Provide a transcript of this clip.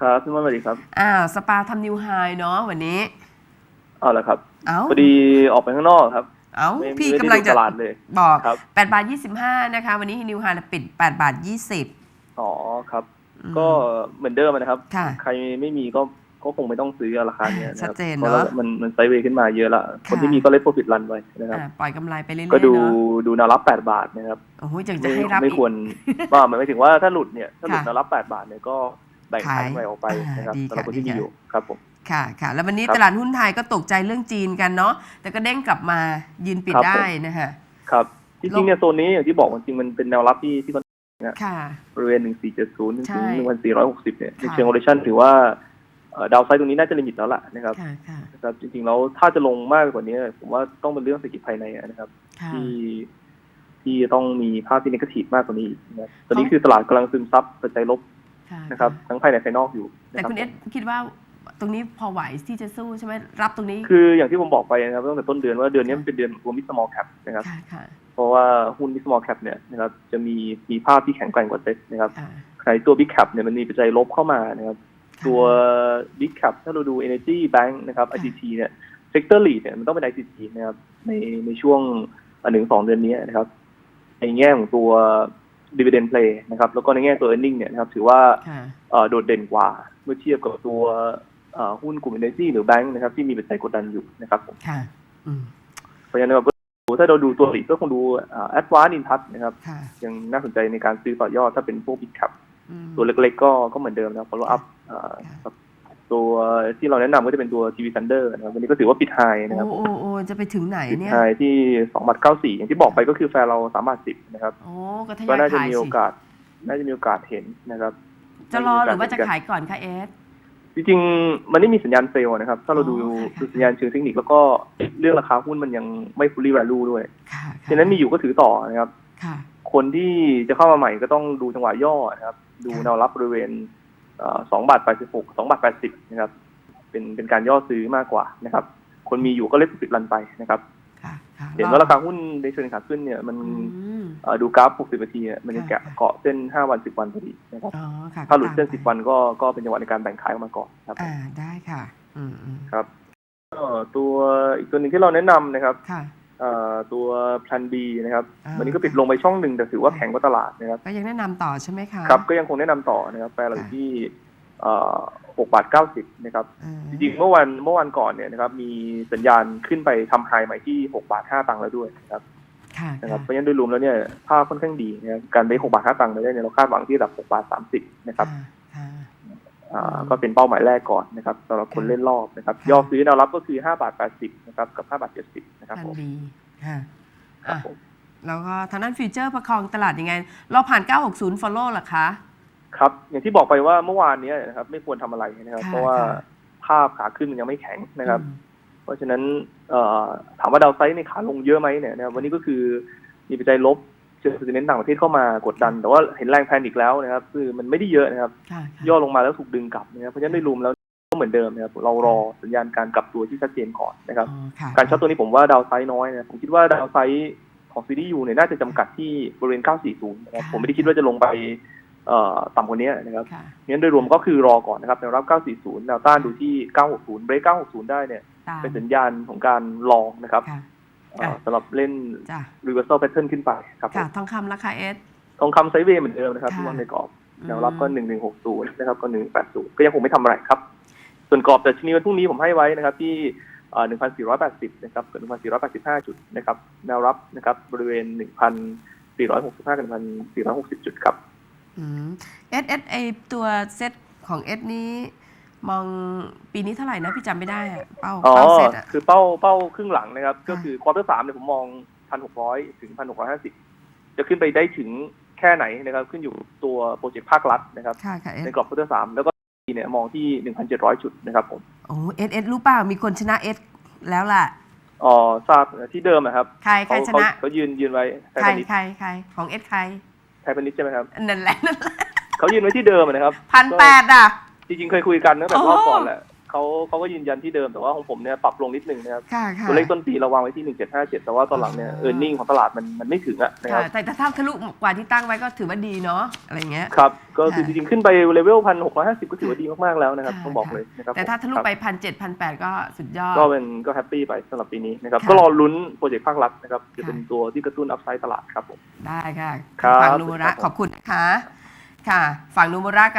ครับพี่มอนสวัสดีครับอ้าวสปาทำนิวไฮเนาะวันนี้เอาละครับเอ้าพอดีออกไปข้างนอกครับ เอ้าไม่พี่ไม่กำได้ลังดูจะตลาดเลยบอกครับ 8บาท25 นะคะ วันนี้นิวไฮปิด8บาท20 อ๋อครับ อืมก็เหมือนเดิมนะครับ ค่ะใครไม่มีก็ก็คงไม่ต้องซื้อราคาเนี้ยนะคชัรัดเจนเพราะเนอะว่ามันมันไซด์เวย์ขึ้นมาเยอะละคนค่ะที่มีก็เล่นโปรฟิตรันไว้นะครับ อ่าปล่อยกำไรไปเรื่อยๆก็ดูเนาะดูแนวรับ 8 บาทนะครับโอ้โหยังจะไม่ให้รับไม่อีก ควรว่าหมายถึงว่าถ้าหลุดเนี่ยถ้าหลุดค่ะ แนวรับ 8 บาทเนี่ยก็ แบ่งขายขายกำไรออกไปอ่านนะครับดีสำหรับค่ะคนที่ดีมีค่ะอยู่ครับผมค่ะค่ะแล้ววันนี้ครับตลาดหุ้นไทยก็ตกใจเรื่องจีนกันเนาะแต่ก็เด้งกลับมายืนปิดครับได้ผมนะคะครับจริงๆเนี่ยโซนนี้อย่างที่บอกจริงๆมันเป็นแนวรับที่ที่ค่ะบริเวณ1470ถึงใช่1460เนี่ยในค่ะเชิงโอเ t ชันถือว่าดาวไซด์ตรงนี้น่าจะลิมิตแล้วล่ะนะครับค่ะค่ะนะครับ จริงๆแล้วถ้าจะลงมากกว่านี้ผมว่าต้องเป็นเรื่องเศรษฐกิจภายในนะครับค่ะที่ที่ต้องมีภาพที่นกาทีฟมากกว่านี้อีกนะครับตอนนี้เขาคือตลาดกำลังซึมซับปัจจัยลบค่ะ นะครับทั้งภายในภายนอกอยู่แต่นะรับคุณเอสคิดว่าตรงนี้พอไหวที่จะสู้ใช่ไหมรับตรงนี้ คืออย่างที่ผมบอกไปนะครับตั้งแต่ต้นเดือนว่าเดือนนี้มันเป็นเดือนของตัวมิสมอลแคปนะครับค่ะค่ะเพราะว่าหุ้นมิสมอลแคปเนี่ยนะครับจะมีมีภาพที่แข็งแกร่งกว่าเซ็ตนะครับค่ะในตัว Big Cap เนี่ยมันมีปัจจัยลบเข้ามานะครับตัว Big Cap ถ้าเราดู Energy Bank นะครับค่ะ ICT เนี่ย Sector Lead เนี่ยมันต้องเป็น ICT นะครับในในช่วงหนึ่งสองเดือนนี้นะครับในแง่ของตัว Dividend Play นะครับแล้วก็ในแง่ตัว Earning เนี่ยนะครับถือว่าค่ะเอ่อโดดเด่นกว่าเมื่อเทียบกับตัวเอ่อหุ้นกลุ่ม Energy หรือ Bank นะครับที่มีปัจจัยกดดันอยู่นะครับผมค่ะอืมเพราะฉะนั้นแบบถ้าเราดูตัว Lead ก็คงดูเอ่อ Advanced Intouch นะครับค่ะยังน่าสนใจในการซื้อต่อยอดถ้าเป็นพวก Big Cap อืมตัวเล็กๆก็ก็เหมือนเดิมนะครับ follow up เอ่อค่ะกับ ตัวที่เราแนะนำก็จะเป็นตัว TV Thunder นะครับวันนี้ก็ถือว่าปิดไฮนะครับโอ้โอ้โอ้จะไปถึงไหนปิดเนี่ยไฮที่2บาท94อย่างที่บอกไปก็คือแฟร์เรา3บาท10นะครับ โอ้ก็ทก็ยอยน่าจะขายมีสิโอกาส น่าจะมีโอกาสเห็นนะครับ จะรอหรือว่าจะขายก่อนคะเอส จริงๆ มันไม่มีสัญญาณเซลล์นะครับ ถ้าเราดูอ๋อค่ะ ดูสัญญาณเชิงเทคนิคแล้วก็เรื่องราคาหุ้นมันยังไม่ fully value ด้วยค่ะค่ะฉะนั้นมีอยู่ก็ถือต่อนะครับ ค่ะ คนที่จะเข้ามาใหม่ก็ต้องดูจังหวะย่อนะครับ ดูค่ะแนวรับบริเวณ สองบาทแปดสิบหกสองบาทแปดสิบนะครับ เป็นเป็นการย่อซื้อมากกว่านะครับ คนมีอยู่ก็เล่นปิดรันไปนะครับค่ะค่ะเห็นว่าราคาหุ้นในเชิงขาขึ้นเนี่ยมันอืมเอ่อดูกราฟ60นาทีเนี่ยมันยังค่ะแกะเกาะเส้น5วัน10วันพอดีนะครับอ๋อค่ะถ้าหลุดเส้นก็ตม10วันก็ก็เป็นจังหวะในการแบ่งขายออกมาก่อนครับอ่าได้ค่ะ อืมอืมครับก็ตัวอีกตัวหนึ่งที่เราแนะนำนะครับ ค่ะเอ่อตัว plan B นะครับอ่า วันนี้ก็ปิดลงไปช่องหนึ่งแต่ถือว่าแข็งกว่าตลาดนะครับก็ยังแนะนำต่อใช่ไหมคะครับก็ยังคงแนะนำต่อนะครับแปลเราอยู่ที่เอ่อ6บาท90นะครับอ่าจริงๆเมื่อวันเมื่อวันก่อนเนี่ยนะครับมีสัญญาณขึ้นไปทำไฮใหม่ที่6บาท5ตังค์แล้วด้วยนะครับค่ะนะครับค่ะเพราะฉะนั้นโดยรวมแล้วเนี่ยภาพค่อนข้างดีนะครับการได้6บาท5ตังค์ไปได้เนี่ยเราคาดหวังที่ระดับ6บาท30นะครับค่ะอ่าอืม ก็เป็นเป้าหมายแรกก่อนนะครับสำหรับคนค่ะเล่นรอบนะครับค่ะยอดซื้อแนวรับก็คือ5บาท80นะครับกับ5บาท70นะครับพันผมดีค่ะครับอะผมแล้วก็ทางด้านฟิวเจอร์ประคองตลาดยังไง เราผ่าน 960 follow เหรอคะ ครับ อย่างที่บอกไปว่าเมื่อวานเนี้นะครับไม่ควรทำอะไรนะครับค่ะเพราะว่าค่ะภาพขาขึ้นมันยังไม่แข็งนะครับอืมเพราะฉะนั้นเอ่อถามว่าดาวไซด์ในขาลงเยอะไหมเนี่ยนะครับวันนี้ก็คือมีปัจจัยลบ เชิงเน้นต่างประเทศเข้ามากดดัน แต่ว่าเห็นแรงแพนิคแล้วนะครับ คือมันไม่ได้เยอะนะครับค่ะค่ะย่อลงมาแล้วถูกดึงกลับนะครับเพราะฉะนั้นโดยรวมแล้วก็เหมือนเดิมนะครับเรารอสัญญาณการกลับตัวที่ชัดเจนก่อนนะครับอ๋อค่ะการช็อตตัวนี้ผมว่าดาวไซด์น้อยนะผมคิดว่าดาวไซด์ของซีดียูเนี่ยน่าจะจำกัดที่บริเวณ 940 นะครับผมไม่ได้คิดว่าจะลงไปเอ่อต่ำกว่านี้นะครับค่ะงั้นโดยรวมก็คือรอก่อนนะครับแนวรับ 940 แนวต้านดูที่ 960 เบรก 960 ได้เนี่ยตามเป็นสัญญาณของการลองนะครับค่ะเอ่อ สำหรับเล่นจ้ะ reversal pattern ขึ้นไปครับค่ะทองคำราคาเอสทองคำไซด์เวย์เหมือนเดิมนะครับค่ะที่วางในกรอบอืมแนวรับก็1160นะครับก็180ก็ยังคงไม่ทำอะไรครับ ส่วนกรอบแต่ชนีวันพรุ่งนี้ผมให้ไว้นะครับที่เอ่อ1,480นะครับกับ1,485จุดนะครับแนวรับนะครับบริเวณ1,465กับ1,460จุดครับอืมเอสเอสไอตัวเซตของเอสนี้ มองปีนี้เท่าไหร่นะพี่จำไม่ได้อะเป้าอ๋อเป้าเซตอะ คือเป้าเป้าครึ่งหลังนะครับค่ะก็คือควอเตอร์สามเนี่ยผมมอง1,600ถึง1,650จะขึ้นไปได้ถึงแค่ไหนนะครับ ขึ้นอยู่ตัวโปรเจกต์ภาครัฐนะครับ ค่ะค่ะเอสในกรอบควอเตอร์สามแล้วก็เนี่ยมองที่1,700จุดนะครับผมโอ้เอสเอสรู้เปล่ามีคนชนะเอสแล้วล่ะ อ๋อทราบที่เดิมนะครับใครใครเขาชเขานะ เขายืนยืนไว้ไทยใครพาณิชย์ใครใครของเอสใครไทยพาณิชย์ใช่ไหมครับ นั่นแหละนั่นแหละเขายืนไว้ที่เดิมนะครับพันแปดอะ จริงๆเคยคุยกันตั้งแต่รอบก่อนแหละเขาเขาก็ยืนยันที่เดิมแต่ว่าของผมเนี่ยปรับลงนิดนึงนะครับค่ะค่ะตัวเลขต้นปีเราวางไว้ที่ 1757 แต่ว่าตอนหลังเนี่ยอ๋อเออร์เน็งของตลาดมันมันไม่ถึงอะนะคค่ะรับแต่ถ้าทะลุกว่าที่ตั้งไว้ก็ถือว่าดีเนาะอะไรเงี้ย ครับก็คือค่ะจริงๆขึ้นไปเลเวลพันหกร้อยห้าสิบก็ถือว่าดีมากๆแล้วนะครับค่ะ ต้องบอกเลยนะครับแต่ถ้าทะลุครับไปพันเจ็ดพันแปดก็สุดยอด ก็เป็นก็แฮปปี้ไปสำหรับปีนี้นะครับค่ะก็รอลุ้นโปรเจกต์ภาครัฐนะครับจะเป็นค่ะตัวที่กระตุ้นอัพไซด์ตลาดครับผม ได้ค่ะครับฝั่งนูมุระขอบคุณนะคะ ค่ะ ฝั่งนูมุระกับ